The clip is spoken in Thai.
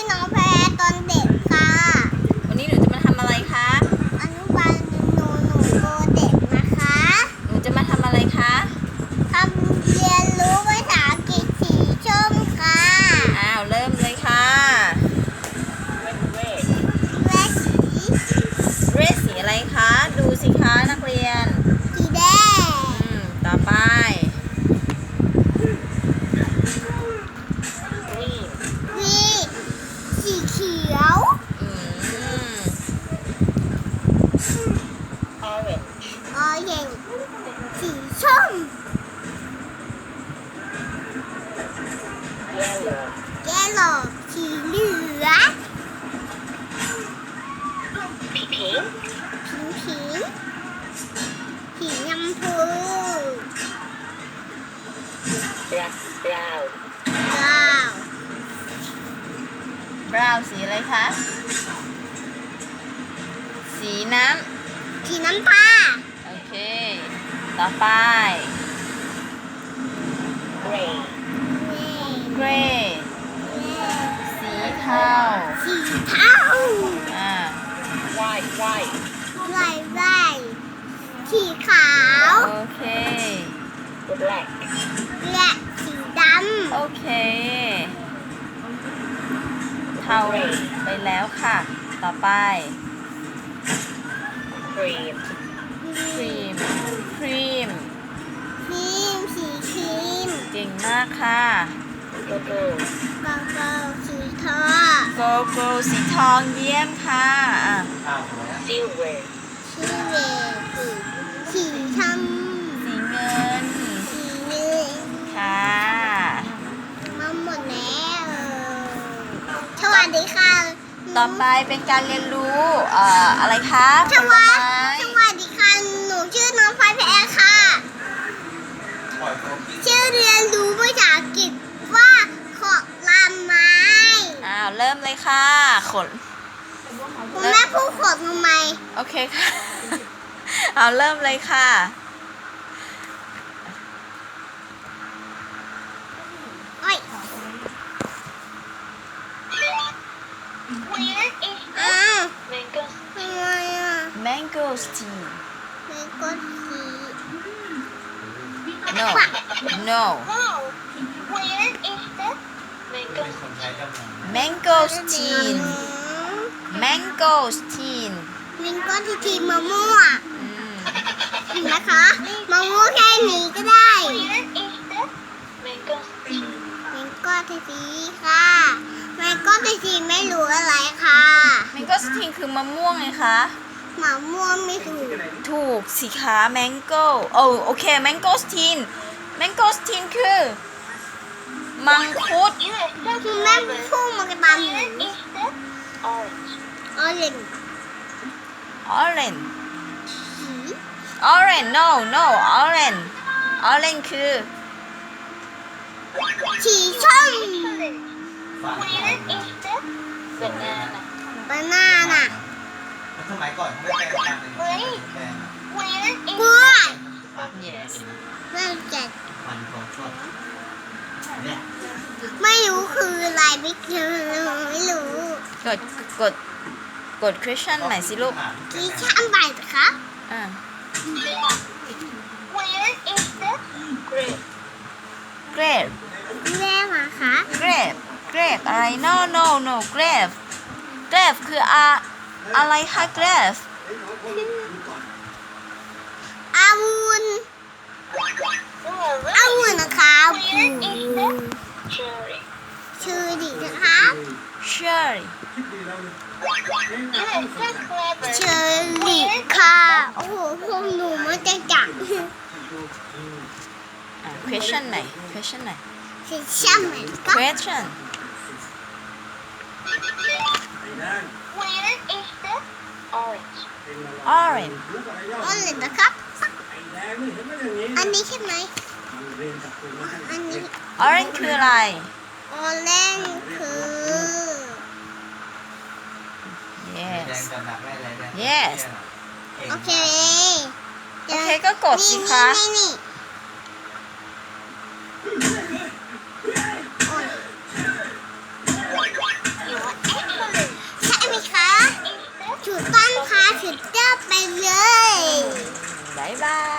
ชื่อน้องแพรตอนเด็กค่ะ วันนี้หนูจะมาทำอะไรคะ อนุบาลหนูหนูโตเด็กนะคะ หนูจะมาทำอะไรคะ ทำเรียนรู้ภาษาอังกฤษสีชมค่ะ อ้าว เริ่มเลยค่ะ และสี เรสสีอะไรคะ ดูสิคะนักเรียน สีแดง อืม ต่อไป วีสีเขียว อืม ออเรน สีส้มเยลโล่สีเหลืองผิงผิงสีชมพูบราวบราวน์สีอะไรคะ สีน้สีน้ำตาลำโอเค ต่อไปเกรย์สีเทา สีเทาอ่าลายลายสีขาว โอเคและสีดโอเค เทาไปแล้วค่ะ ต่อไปำค โกโก้สีทองโกโก้สีทองเยี่ยมค่ะอะสีเวทสีชมสีเงิน สีเหลืองค่ะ มาหมดแล้วสวัสดีค่ะ ต่อไปเป็นการเรียนรู้เอ่ออะไรคะสผลวัสไม้สวั ค่ะขนคุณแม่พูดขอกทำไมโอเคค่ะ เอาเริ่มเลยค่ะ โอ้ยอ้าวทำไมอะ mangosteen ไม่ก็สี no no mangosteen mangosteen มันก็ที่ทีมะม่วงอืมเห็นไหมคะมะม่วงแค่นี้ก็ได้มันก็ที่สีค่ะมันก็ที่สีไม่รู้อะไรค่ะ mangosteen คือมะม่วงไงคะมะม่วงไม่ถูกถูกสิคะ mango โอ้โอเค mangosteen mangosteen คือ มังคุดคุณแม่พูดมากระตามหนูออเรน orange สี orange no no orange orange คือสีส้มฟังบานาน่ะสมัยก่อนเขาไม่แปลงฟันเลยแปลงกล้วย yes แม่เจ็ด ฟันของชดเนี่ย ไม่รู้คืออะไรไม่เคยไม่รู้กดกดกด question ใหม่สิลูกที่ช่างใบเหรอคะอ่า grape แม่มาคะ grape grape อะไร no no no grape grape คืออะอะไรคะ grape อาวุน อาวุนนะคะชื่อดีนะคะ cherry เชอรี่ค่ะ โอ้โหพวกหนูมันจะจังอะ question ไหน question ไหนคือช่างเหมือนก็ question orange อ๋อเลยนะครับอันนี้ใช่ไหม อันนี้ออเรนจ์คืออะไร ออเรนจ์คือ yes Yes โอเคโอเคก็กดสิคะ นี่นี่นี่ใช่ไหมคะถูกต้องค่ะถูกต้อไปเลย บ๊ายบาย